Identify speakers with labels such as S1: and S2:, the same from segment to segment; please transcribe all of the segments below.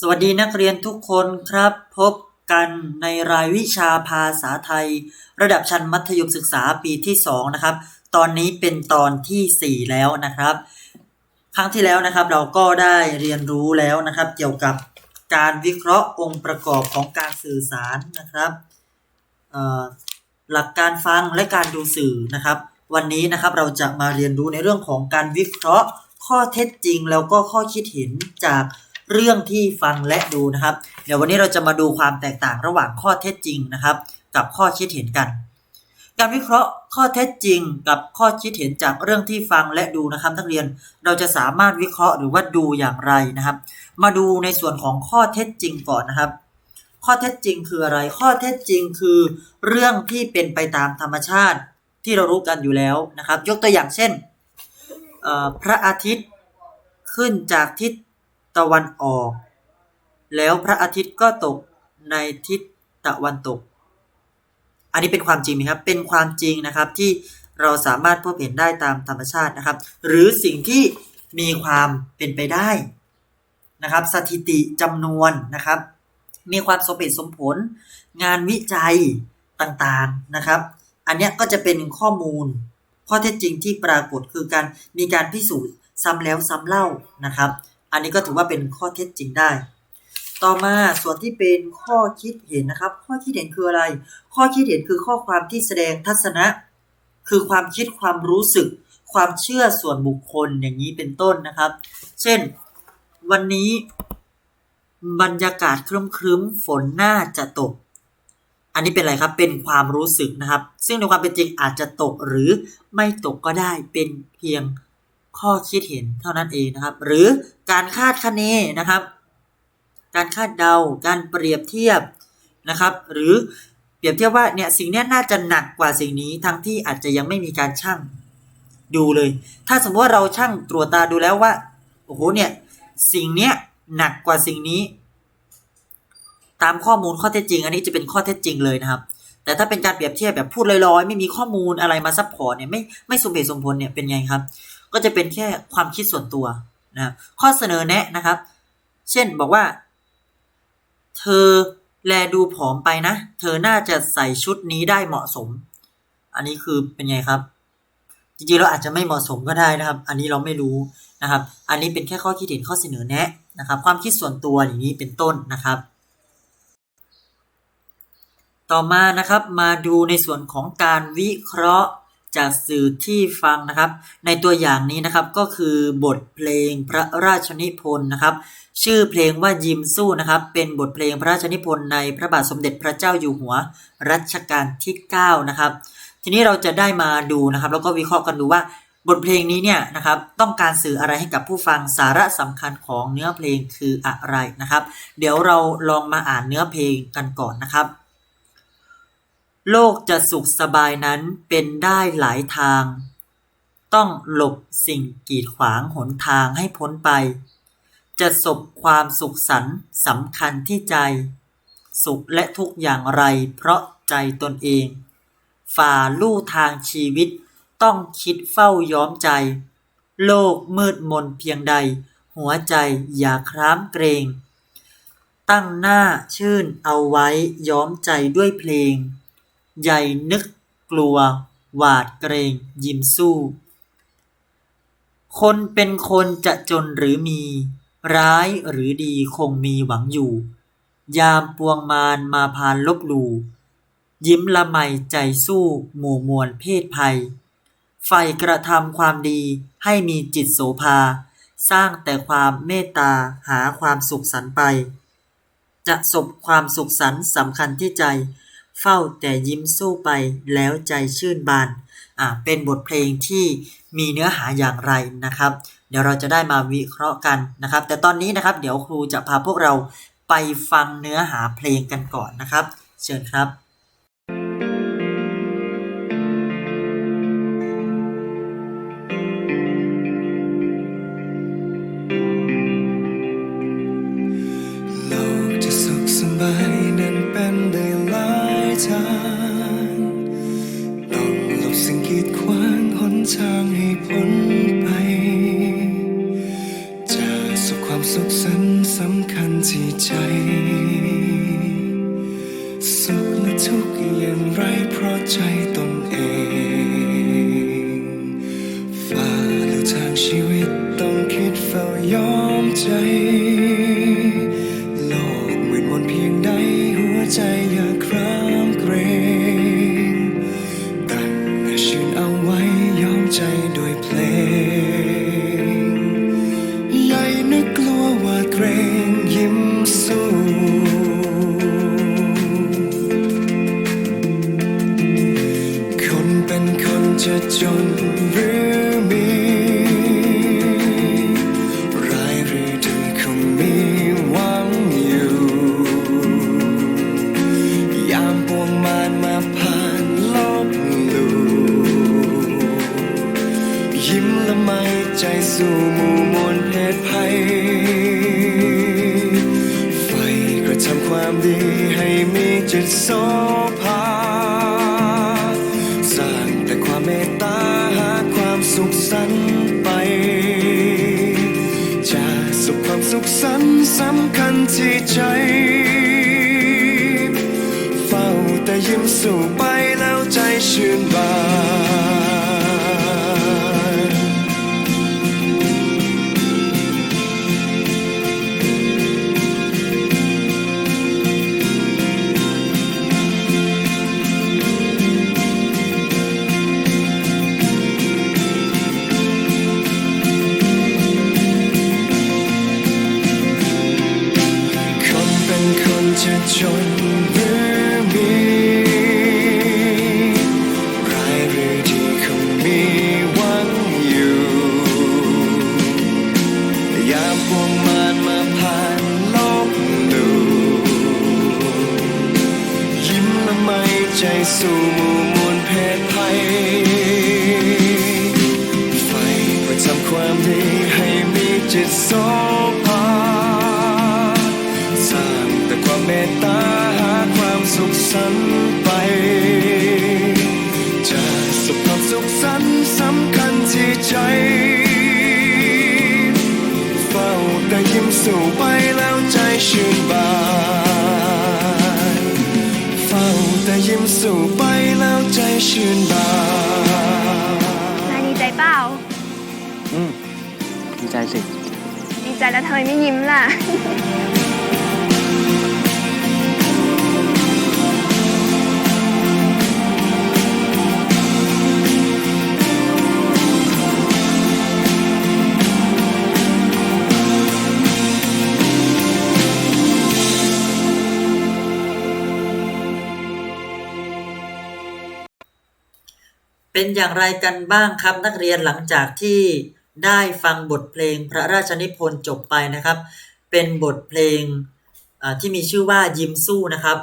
S1: สวัสดีนักเรียนทุกคนครับ พบกันในรายวิชาภาษาไทย ระดับชั้นมัธยมศึกษาปีที่ 2 นะครับ ตอนนี้เป็นตอนทีสี่ 4 แล้วนะครับ ครั้งที่แล้วนะครับเราก็ได้เรียนรู้แล้วนะครับ เกี่ยวกับการวิเคราะห์องค์ประกอบของการสื่อสารนะครับหลักการฟังและการดูสื่อนะครับ วันนี้นะครับเราจะมาเรียนรู้ในเรื่องของการวิเคราะห์ ข้อเท็จจริง แล้วก็ข้อคิดเห็นจาก เรื่องที่ฟังและดูนะครับ เดี๋ยววันนี้เราจะมาดูความแตกต่างระหว่างข้อเท็จจริงนะครับ กับข้อคิดเห็นกัน การวิเคราะห์ข้อเท็จจริง กับข้อคิดเห็นจากเรื่องที่ฟังและดูนะครับนักเรียนเราจะสามารถวิเคราะห์หรือว่าดูอย่างไรนะครับ มาดูในส่วนของข้อเท็จจริงก่อนนะครับ ข้อเท็จจริงคืออะไร ข้อเท็จจริงคือ เรื่องที่เป็นไปตามธรรมชาติที่เรารู้กันอยู่แล้วนะครับ ยกตัวอย่างเช่นพระอาทิตย์ขึ้นจากทิศ ตะวันออก แล้วพระอาทิตย์ก็ตกในทิศตะวันตก อันนี้เป็นความจริงไหมครับ เป็นความจริงนะครับที่เราสามารถพบเห็นได้ตามธรรมชาตินะครับ หรือสิ่งที่มีความเป็นไปได้นะครับ สถิติจำนวนนะครับ มีความสมเหตุสมผล งานวิจัยต่างๆนะครับ อันนี้ก็จะเป็นข้อมูล ข้อเท็จจริงที่ปรากฏคือการมีการพิสูจน์ซ้ำแล้วซ้ำเล่านะครับ อันนี้ก็ถือว่าเป็นข้อเท็จจริงได้ ต่อมาส่วนที่เป็นข้อคิดเห็นนะครับ ข้อคิดเห็นคืออะไร ข้อคิดเห็นคือข้อความที่แสดงทัศนะ คือความคิดความรู้สึก ความเชื่อส่วนบุคคลอย่างนี้เป็นต้นนะครับ เช่น วันนี้ บรรยากาศครึ้มๆฝนน่าจะตก อันนี้เป็นอะไรครับเป็นความรู้สึกนะครับ ซึ่งในความเป็นจริงอาจจะตกหรือไม่ตกก็ได้เป็นเพียง ข้อคิดเห็นเท่านั้นเองนะครับ หรือการคาดคะเนนะครับ การคาดเดา การเปรียบเทียบนะครับ หรือเปรียบเทียบว่าเนี่ยสิ่งนี้น่าจะหนักกว่าสิ่งนี้ทั้งที่อาจจะยังไม่มีการชั่งดูเลย ถ้าสมมติว่าเราชั่งตรวจตาดูแล้วว่าโอ้โหเนี่ยสิ่งเนี้ยหนักกว่าสิ่งนี้ ตามข้อมูลข้อเท็จจริง อันนี้จะเป็นข้อเท็จจริงเลยนะครับ แต่ถ้าเป็นการเปรียบเทียบแบบพูดลอยๆ ไม่มีข้อมูลอะไรมาซัพพอร์ตเนี่ยไม่ไม่สมเหตุสมผลเนี่ยเป็นไงครับ ก็จะเป็นแค่ความคิดส่วนตัวนะครับข้อเสนอแนะนะครับ เช่นบอกว่า เธอแลดูผอมไปนะ เธอน่าจะใส่ชุดนี้ได้เหมาะสม อันนี้คือเป็นไงครับ จริงๆเราอาจจะไม่เหมาะสมก็ได้นะครับ อันนี้เราไม่รู้นะครับ อันนี้เป็นแค่ข้อคิดเห็นข้อเสนอแนะนะครับ ความคิดส่วนตัวอย่างนี้เป็นต้นนะครับ ต่อมานะครับมาดูในส่วนของการวิเคราะห์ จากสื่อที่ฟังนะครับ ในตัวอย่างนี้นะครับก็คือบทเพลงพระราชนิพนธ์นะครับ ชื่อเพลงว่ายิมสู้นะครับ เป็นบทเพลงพระราชนิพนธ์ในพระบาทสมเด็จพระเจ้าอยู่หัวรัชกาลที่ 9 นะครับ ทีนี้เราจะได้มาดูนะครับ แล้วก็วิเคราะห์กันดูว่าบทเพลงนี้เนี่ยนะครับต้องการสื่ออะไรให้กับผู้ฟังสาระสำคัญของเนื้อเพลงคืออะไรนะครับ เดี๋ยวเราลองมาอ่านเนื้อเพลงกันก่อนนะครับ โลกจะสุขสบายนั้นเป็นได้หลายทาง ต้องหลบสิ่งกีดขวางหนทางให้พ้นไป จะสบความสุขสันสำคัญที่ใจ สุขและทุกอย่างไรเพราะใจตนเอง ฝ่าลู่ทางชีวิตต้องคิดเฝ้าย้อมใจ โลกมืดมนเพียงใด หัวใจอย่าคร้ามเกรง ตั้งหน้าชื่นเอาไว้ย้อมใจด้วยเพลง ใหญ่นึกกลัว หวาดเกรงยิ้มสู้ คนเป็นคนจะจนหรือมี ร้ายหรือดีคงมีหวังอยู่ ยามปวงมารมาพานลบหลู่ยิ้มละไมใจสู้หมู่มวลเพศภัยใฝ่กระทำความดีให้มีจิตโสภา สร้างแต่ความเมตตาหาความสุขสันไป จะสบความสุขสันสำคัญที่ใจ เฝ้าแต่ยิ้มสู้ไปแล้วใจชื่นบานอ่าเป็นบทเพลงที่มีเนื้อหาอย่างไรนะครับ เดี๋ยวเราจะได้มาวิเคราะห์กันนะครับ แต่ตอนนี้นะครับเดี๋ยวครูจะพาพวกเราไปฟังเนื้อหาเพลงกันก่อนนะครับ เชิญครับ
S2: ใจตนเอง ทำความดีให้มีจิตโสภา สร้างแต่ความเมตตาหาความสุขสันไป จะสุขความสุขสันสำคัญที่ใจ เฝ้าแต่ยิ้มสู่ไปแล้วใจชื่นบาน
S3: ใจสิ
S4: ดีใจแล้วทำไมไม่ยิ้มล่ะ
S1: เป็นอย่างไรกันบ้างครับนักเรียนหลังจากที่ ได้ฟังบทเพลงพระราชนิพนธ์จบไปนะครับ เป็นบทเพลงที่มีชื่อว่ายิ้มสู้นะครับ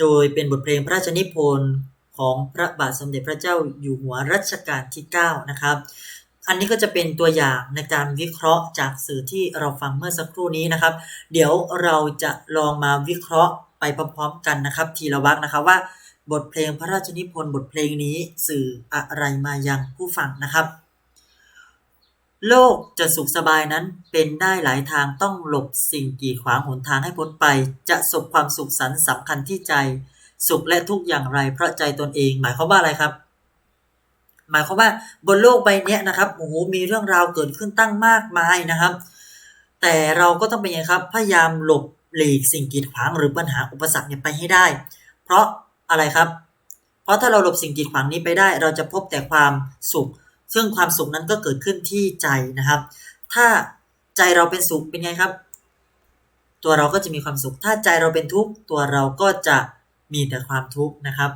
S1: โดยเป็นบทเพลงพระราชนิพนธ์ของพระบาทสมเด็จพระเจ้าอยู่หัวรัชกาลที่ 9 นะครับ อันนี้ก็จะเป็นตัวอย่างในการวิเคราะห์จากสื่อที่เราฟังเมื่อสักครู่นี้นะครับ เดี๋ยวเราจะลองมาวิเคราะห์ไปพร้อมๆกันนะครับ ทีละวรรคนะครับว่า บทเพลงพระราชนิพนธ์บทเพลงนี้สื่ออะไรมายังผู้ฟังนะครับ โลกจะสุขสบายนั้นเป็นได้หลายทางต้องหลบสิ่งกีดขวางหนทางให้พ้นไป จะสบความสุขสันต์สำคัญที่ใจ สุขและทุกอย่างไรเพราะใจตนเอง หมายความว่าอะไรครับ หมายความว่าบนโลกใบเนี้ยนะครับโอ้โหมีเรื่องราวเกิดขึ้นตั้งมากมายนะครับ แต่เราก็ต้องเป็นไงครับพยายามหลบหลีกสิ่งกีดขวางหรือปัญหาอุปสรรคเนี่ยไปให้ได้ เพราะอะไรครับ เพราะถ้าเราหลบสิ่งกีดขวางนี้ไปได้ เราจะพบแต่ความสุข ซึ่งความสุขนั้นก็เกิดขึ้นที่ใจนะครับ ถ้าใจเราเป็นสุขเป็นไงครับ ตัวเราก็จะมีความสุข ถ้าใจเราเป็นทุกข์ตัวเราก็จะมีแต่ความทุกข์นะครับ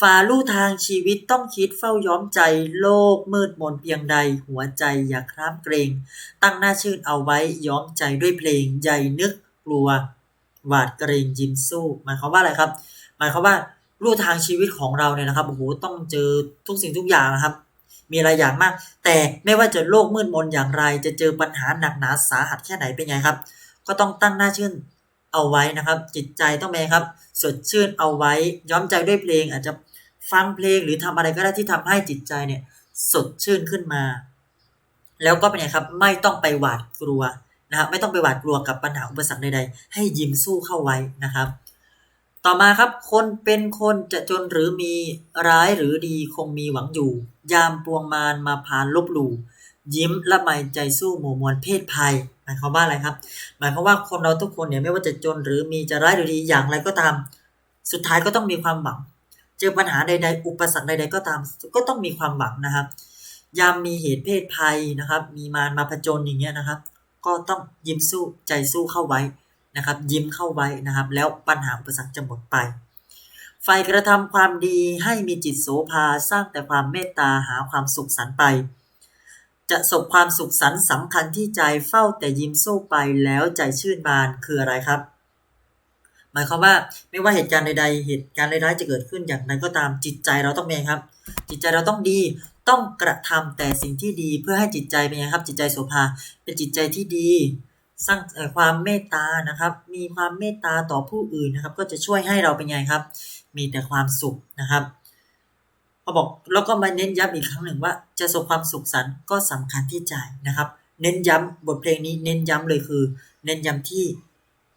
S1: ฝ่าลู่ทางชีวิตต้องคิดเฝ้าย้อมใจโลกมืดมนเพียงใด หัวใจอย่าคร้ามเกรง ตั้งหน้าชื่นเอาไว้ย้อมใจด้วยเพลงใหญ่นึกกลัว หวาดเกรงยิ้มสู้หมายความว่าอะไรครับ หมายความว่าลู่ทางชีวิตของเราเนี่ยนะครับโอ้โหต้องเจอทุกสิ่งทุกอย่างนะครับ มีหลายอย่างมาก แต่ไม่ว่าจะโลกมืดมนอย่างไร จะเจอปัญหาหนักหนาสาหัสแค่ไหนเป็นไงครับ ก็ต้องตั้งหน้าชื่นเอาไว้นะครับ จิตใจต้องเป็นครับ สดชื่นเอาไว้ ย้อมใจด้วยเพลง อาจจะฟังเพลงหรือทำอะไรก็ได้ที่ทำให้จิตใจเนี่ยสดชื่นขึ้นมา แล้วก็เป็นไงครับ ไม่ต้องไปหวาดกลัวนะครับไม่ต้องไปหวาดกลัวกับปัญหาอุปสรรคใดๆ ให้ยิ้มสู้เข้าไว้นะครับ ต่อมาครับ คนเป็นคนจะจนหรือมีร้ายหรือดีคงมีหวังอยู่ ยามปวงมารมาพานลบหลู่ยิ้มละไมใจสู้หมู่มวลเพศภัยหมายความว่าอะไรครับ หมายความว่าคนเราทุกคนเนี่ยไม่ว่าจะจนหรือมีจะร้ายหรือดีอย่างไรก็ตาม สุดท้ายก็ต้องมีความหวัง เจอปัญหาใดๆ อุปสรรคใดๆก็ตาม ก็ต้องมีความหวังนะครับ ยามมีเหตุเพศภัยนะครับ มีมารมาผจญอย่างเงี้ยนะครับ ก็ต้องยิ้มสู้ใจสู้เข้าไว้ นะครับ ยิ้มเข้าไว้นะครับ แล้วปัญหาอุปสรรคจะหมดไปไฟกระทำความดีให้มีจิตโสภาสร้างแต่ความเมตตาหาความสุขสันไป จะสบความสุขสันสำคัญที่ใจเฝ้าแต่ยิ้มสู้ไปแล้วใจชื่นบานคืออะไรครับหมายความว่าไม่ว่าเหตุการณ์ใดๆ เหตุการณ์ร้ายๆจะเกิดขึ้นอย่างไรก็ตามจิตใจเราต้องเป็นครับ จิตใจเราต้องดีต้องกระทำแต่สิ่งที่ดีเพื่อให้จิตใจเป็นไงครับ จิตใจโสภาเป็นจิตใจที่ดี สร้างความเมตตานะครับ มีความเมตตาต่อผู้อื่นนะครับ ก็จะช่วยให้เราเป็นไงครับ มีแต่ความสุขนะครับเขาบอกแล้วก็มาเน้นย้ำอีกครั้งหนึ่งว่า จะสบความสุขสันต์ก็สำคัญที่ใจนะครับ เน้นย้ำบทเพลงนี้เน้นย้ำเลยคือ เน้นย้ำที่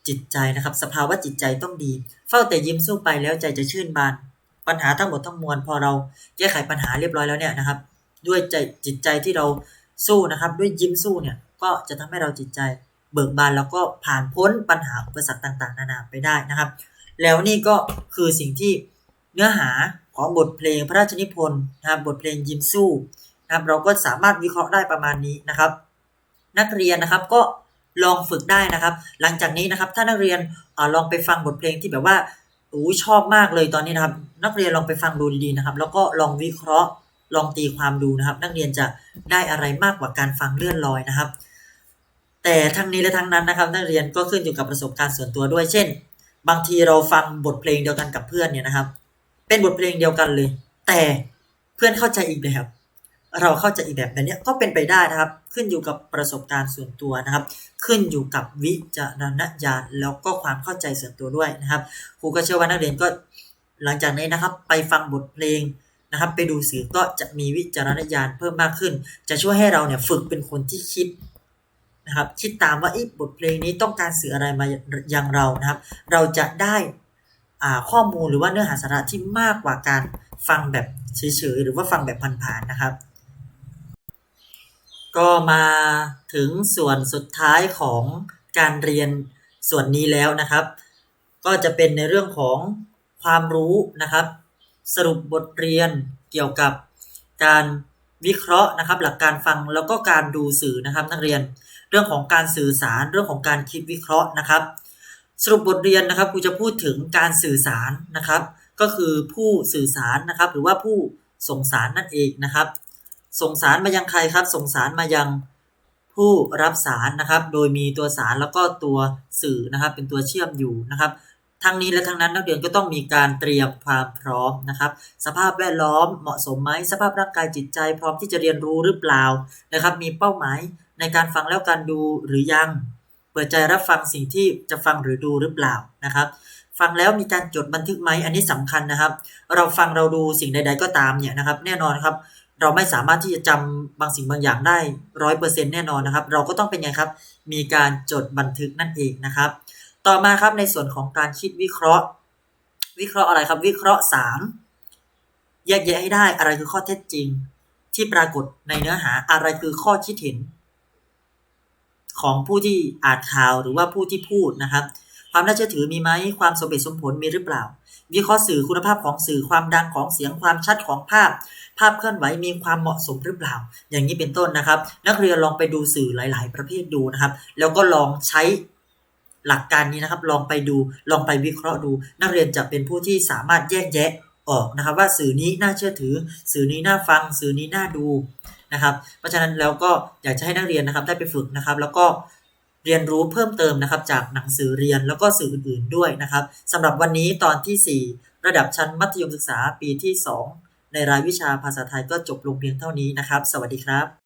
S1: จิตใจนะครับ สภาวะจิตใจต้องดี เฝ้าแต่ยิ้มสู้ไปแล้วใจจะชื่นบาน ปัญหาทั้งหมดทั้งมวลพอเราแก้ไขปัญหาเรียบร้อยแล้วเนี่ยนะครับ ด้วยใจจิตใจที่เราสู้นะครับ ด้วยยิ้มสู้เนี่ยก็จะทำให้เราจิตใจ เบิกบานแล้วก็ผ่านพ้นปัญหาอุปสรรคต่างๆ นานาไปได้นะครับ แล้วนี่ก็คือสิ่งที่เนื้อหาของบทเพลงพระราชนิพนธ์นะครับบทเพลงยิ้มสู้นะครับเราก็สามารถวิเคราะห์ได้ประมาณนี้นะครับ นักเรียนนะครับก็ลองฝึกได้นะครับ หลังจากนี้นะครับถ้านักเรียนอลองไปฟังบทเพลงที่แบบว่าโอ้ชอบมากเลยตอนนี้นะครับ นักเรียนลองไปฟังดูดีๆนะครับ แล้วก็ลองวิเคราะห์ลองตีความดูนะครับ นักเรียนจะได้อะไรมากกว่าการฟังเลื่อนลอยนะครับ แต่ทั้งนี้และทั้งนั้นนะครับนักเรียนก็ขึ้นอยู่กับประสบการณ์ส่วนตัวด้วย เช่น บางทีเราฟังบทเพลงเดียวกันกับเพื่อนเนี่ยนะครับ เป็นบทเพลงเดียวกันเลย แต่เพื่อนเข้าใจอีกแบบเราเข้าใจอีกแบบแบบนี้ก็เป็นไปได้นะครับ ขึ้นอยู่กับประสบการณ์ส่วนตัวนะครับ ขึ้นอยู่กับวิจารณญาณแล้วก็ความเข้าใจส่วนตัวด้วยนะครับครูก็เชื่อว่านักเรียนก็หลังจากนี้นะครับ ไปฟังบทเพลงนะครับ ไปดูสื่อก็จะมีวิจารณญาณเพิ่มมากขึ้น จะช่วยให้เราเนี่ยฝึกเป็นคนที่คิด นะครับคิดตามว่าอีบทเพลงนี้ต้องการสื่ออะไรมายังเรานะครับ เราจะได้ข้อมูลหรือว่าเนื้อหาสาระที่มากกว่าการฟังแบบเฉยๆหรือว่าฟังแบบผ่านๆนะครับ ก็มาถึงส่วนสุดท้ายของการเรียนส่วนนี้แล้วนะครับ ก็จะเป็นในเรื่องของความรู้นะครับ สรุปบทเรียนเกี่ยวกับการวิเคราะห์นะครับ หลักการฟังแล้วก็การดูสื่อนะครับนักเรียน เรื่องของการสื่อสารเรื่องของการคิดวิเคราะห์นะครับ สรุปบทเรียนนะครับครูจะพูดถึงการสื่อสารนะครับ ก็คือผู้สื่อสารนะครับ หรือว่าผู้ส่งสารนั่นเองนะครับ ส่งสารมายังใครครับ ส่งสารมายังผู้รับสารนะครับ โดยมีตัวสารแล้วก็ตัวสื่อนะครับ เป็นตัวเชื่อมอยู่นะครับ ทั้งนี้และทั้งนั้นนักเรียนก็ต้องมีการเตรียมความพร้อมนะครับ สภาพแวดล้อมเหมาะสมไหมสภาพร่างกายจิตใจ พร้อมที่จะเรียนรู้หรือเปล่านะครับ มีเป้าหมาย ในการฟังแล้วการดูหรือยัง เปิดใจรับฟังสิ่งที่จะฟังหรือดูหรือเปล่านะครับ ฟังแล้วมีการจดบันทึกไหมอันนี้สำคัญนะครับ เราฟังเราดูสิ่งใด ๆ ก็ตามเนี่ยนะครับ แน่นอนครับ เราไม่สามารถที่จะจำบางสิ่งบางอย่างได้ร้อยเปอร์เซ็นแน่นอนนะครับ เราก็ต้องเป็นไงครับ มีการจดบันทึกนั่นเองนะครับ ต่อมาครับในส่วนของการคิดวิเคราะห์ วิเคราะห์อะไรครับ วิเคราะห์สามแยกแยะให้ได้อะไรคือข้อเท็จจริงที่ปรากฏในเนื้อหาอะไรคือข้อคิดเห็น ของผู้ที่อ่านข่าวหรือว่าผู้ที่พูดนะครับ ความน่าเชื่อถือมีไหมความสมเหตุสมผลมีหรือเปล่า วิเคราะห์สื่อคุณภาพของสื่อความดังของเสียงความชัดของภาพ ภาพเคลื่อนไหวมีความเหมาะสมหรือเปล่า อย่างนี้เป็นต้นนะครับ นักเรียนลองไปดูสื่อหลาย ๆ ประเภทดูนะครับ แล้วก็ลองใช้หลักการนี้นะครับ ลองไปดูลองไปวิเคราะห์ดู นักเรียนจะเป็นผู้ที่สามารถแยกแยะออกนะครับว่าสื่อนี้น่าเชื่อถือ สื่อนี้น่าฟัง สื่อนี้น่าดู นะครับ เพราะฉะนั้นแล้วก็อยากจะให้นักเรียนนะครับได้ไปฝึกนะครับ แล้วก็เรียนรู้เพิ่มเติมนะครับ จากหนังสือเรียนแล้วก็สื่ออื่นๆด้วยนะครับสำหรับวันนี้ตอนที่ 4 ระดับชั้นมัธยมศึกษาปีที่ 2 ในรายวิชาภาษาไทยก็จบลงเพียงเท่านี้นะครับ สวัสดีครับ